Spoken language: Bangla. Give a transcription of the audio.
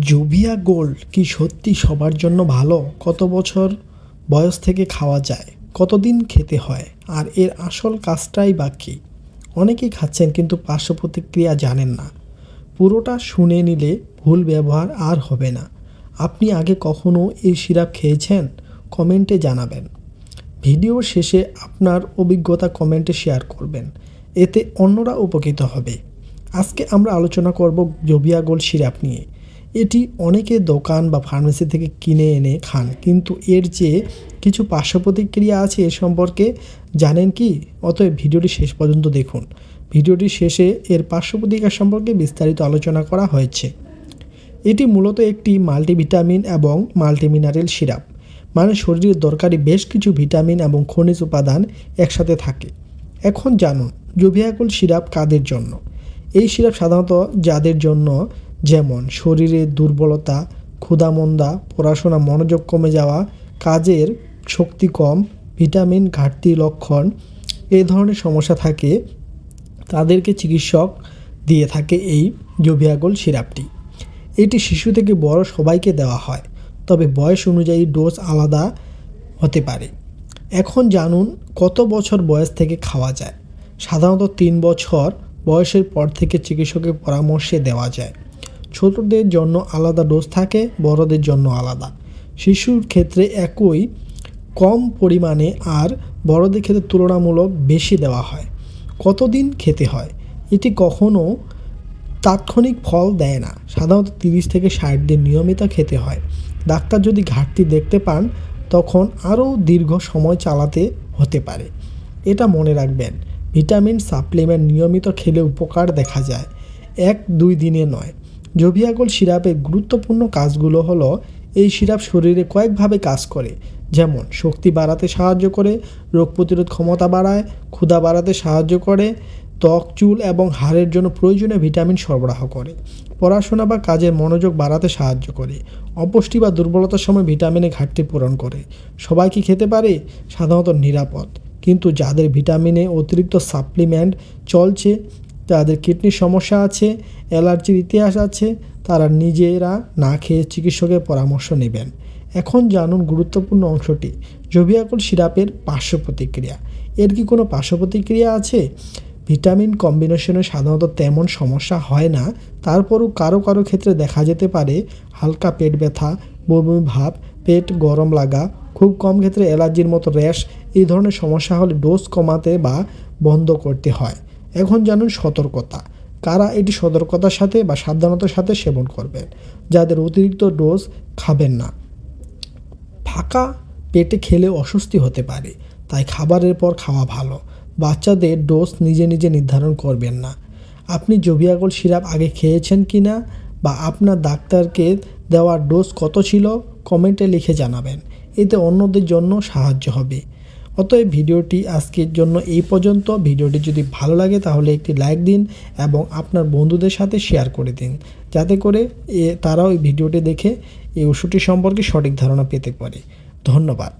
জুবিয়া গোল্ড কি সত্যি সবার জন্য ভালো? কত বছর বয়স থেকে খাওয়া যায়? কতদিন খেতে হয়? আর এর আসল কাজটাই বা কী? অনেকেই খাচ্ছেন কিন্তু পার্শ্ব প্রতিক্রিয়া জানেন না। পুরোটা শুনে নিলে ভুল ব্যবহার আর হবে না। আপনি আগে কখনো এই সিরাপ খেয়েছেন? কমেন্টে জানাবেন। ভিডিও শেষে আপনার অভিজ্ঞতা কমেন্টে শেয়ার করবেন। এতে অন্যরা উপকৃত হবে। আজকে আমরা আলোচনা করব জবিয়া গোল্ড সিরাপ নিয়ে। এটি অনেকে দোকান বা ফার্মেসি থেকে কিনে এনে খান। কিন্তু এর যে কিছু পার্শ্ব প্রতিক্রিয়া আছে এ সম্পর্কে জানেন কি? অতএব ভিডিওটি শেষ পর্যন্ত দেখুন। ভিডিওটি শেষে এর পার্শ্ব প্রতিক্রিয়া সম্পর্কে বিস্তারিত আলোচনা করা হয়েছে। এটি মূলত একটি মাল্টিভিটামিন এবং মাল্টিমিনারেল সিরাপ। মানে শরীরের দরকারি বেশ কিছু ভিটামিন এবং খনিজ উপাদান একসাথে থাকে। এখন জানুন জুভিয়াকুল সিরাপ কাদের জন্য? এই সিরাপ সাধারণত যাদের জন্য যেমন শরীরে দুর্বলতা, ক্ষুধামন্দা, পড়াশোনা, মনোযোগ কমে যাওয়া, কাজের শক্তি কম, ভিটামিন ঘাটতি লক্ষণ এই ধরনের সমস্যা থাকে, তাদেরকে চিকিৎসক দিয়ে থাকে এই জুভিয়াগোল সিরাপটি। এটি শিশু থেকে বড় সবাইকে দেওয়া হয়, তবে বয়স অনুযায়ী ডোজ আলাদা হতে পারে। এখন জানুন কত বছর বয়স থেকে খাওয়া যায়। সাধারণত তিন বছর বয়সের পর থেকে চিকিৎসকের পরামর্শে দেওয়া যায়। ছোটদের জন্য আলাদা ডোজ থাকে, বড়দের জন্য আলাদা। শিশুর ক্ষেত্রে একই, কম পরিমাণে আর বড়দের ক্ষেত্রে তুলনামূলক বেশি দেওয়া হয়। কতদিন খেতে হয়? এটি কখনো তাৎক্ষণিক ফল দেয় না। সাধারণত তিরিশ থেকে ষাট দিন নিয়মিত খেতে হয়। ডাক্তার যদি ঘাটতি দেখতে পান, তখন আরও দীর্ঘ সময় চালাতে হতে পারে। এটা মনে রাখবেন, ভিটামিন সাপ্লিমেন্ট নিয়মিত খেলে উপকার দেখা যায়। এক দুই দিনে নয়। জভিয়াগোল সিরাপের গুরুত্বপূর্ণ কাজগুলো হলো এই সিরাপ শরীরে কয়েকভাবে কাজ করে, যেমন শক্তি বাড়াতে সাহায্য করে, রোগ প্রতিরোধ ক্ষমতা বাড়ায়, ক্ষুধা বাড়াতে সাহায্য করে, ত্বক, চুল এবং হাড়ের জন্য প্রয়োজনীয় ভিটামিন সরবরাহ করে, পড়াশোনা বা কাজের মনোযোগ বাড়াতে সাহায্য করে, অপুষ্টি বা দুর্বলতার সময় ভিটামিনের ঘাটতি পূরণ করে। সবাই কি খেতে পারে? সাধারণত নিরাপদ। কিন্তু যাদের ভিটামিনে অতিরিক্ত সাপ্লিমেন্ট চলছে যাদের কিডনির সমস্যা আছে, অ্যালার্জির ইতিহাস আছে, তারা নিজেরা না খেয়ে চিকিৎসকের পরামর্শ নেবেন। এখন জানুন গুরুত্বপূর্ণ অংশটি জবিয়াকুল সিরাপের পার্শ্ব প্রতিক্রিয়া। এর কি কোনো পার্শ্ব প্রতিক্রিয়া আছে? ভিটামিন কম্বিনেশনে সাধারণত তেমন সমস্যা হয় না, তারপরও কারও কারও ক্ষেত্রে দেখা যেতে পারে হালকা পেট ব্যথা, বমি ভাব, পেট গরম লাগা, খুব কম ক্ষেত্রে অ্যালার্জির মতো র্যাশ, এই ধরনের সমস্যা হলে ডোজ কমাতে বা বন্ধ করতে হয়। এখন জানুন সতর্কতা। কারা এটি সতর্কতার সাথে বা সাবধানতার সাথে সেবন করবেন? যাদের অতিরিক্ত ডোজ খাবেন না। ফাঁকা পেটে খেলে অস্বস্তি হতে পারে, তাই খাবারের পর খাওয়া ভালো। বাচ্চাদের ডোজ নিজে নিজে নির্ধারণ করবেন না। আপনি জবিয়াগোল সিরাপ আগে খেয়েছেন কি না বা আপনার ডাক্তারকে দেওয়া ডোজ কত ছিল? কমেন্টে লিখে জানাবেন। এতে অন্যদের জন্য সাহায্য হবে। অতএব ভিডিওটি আজকের জন্য এই পর্যন্ত। ভিডিওটি যদি ভালো লাগে তাহলে একটি লাইক দিন এবং আপনার বন্ধুদের সাথে শেয়ার করে দিন। যাতে করে তারাও এই ভিডিওটি দেখে এই ওষুধটি সম্পর্কে সঠিক ধারণা পেতে পারে। ধন্যবাদ।